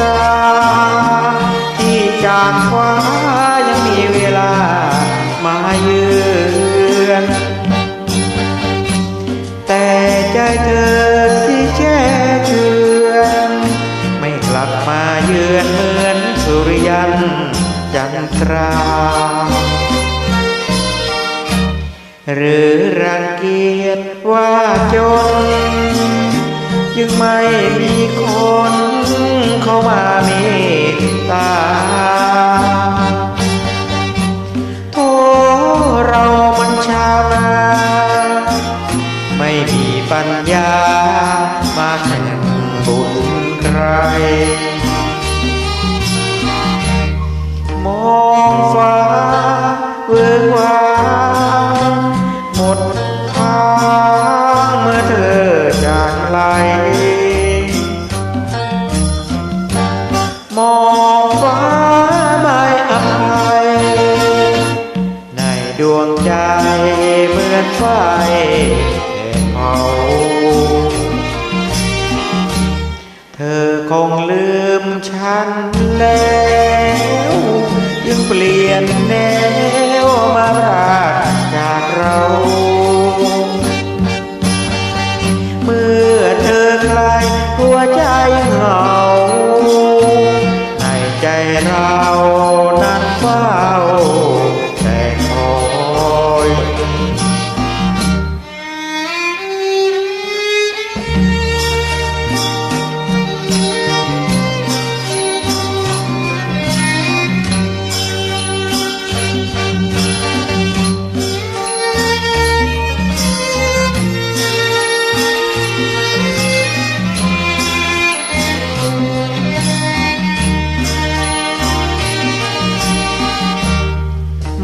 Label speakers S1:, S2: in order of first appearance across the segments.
S1: ตาที่จากฟ้ายังมีเวลามาเยือนแต่ใจเธอที่แช่เชือนไม่กลับมาเยือนเหมือนสุริยันจันทราหรือรังเกียจว่าจน จึงไม่มีคนเข้ามาเมตตา โทเรามันชาวนา ไม่มีปัญญามาแข่งบุญใคร มองฟ้าเวิงวางหมด วงใจเหมือนไฟเผาเธอคงลืมฉันแล้วยังเปลี่ยนแนวมารักจากเรา เมื่อเธอไกลหัวใจเหงาในใจเรานั้นเฝ้า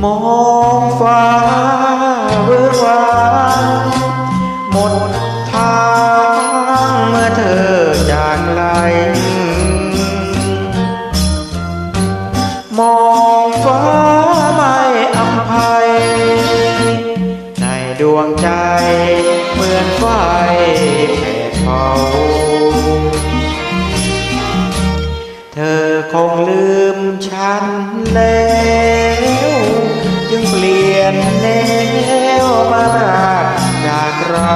S1: มองฟ้าเบื่อวาง แล้วจึงเปลี่ยนแนวมาจากเรา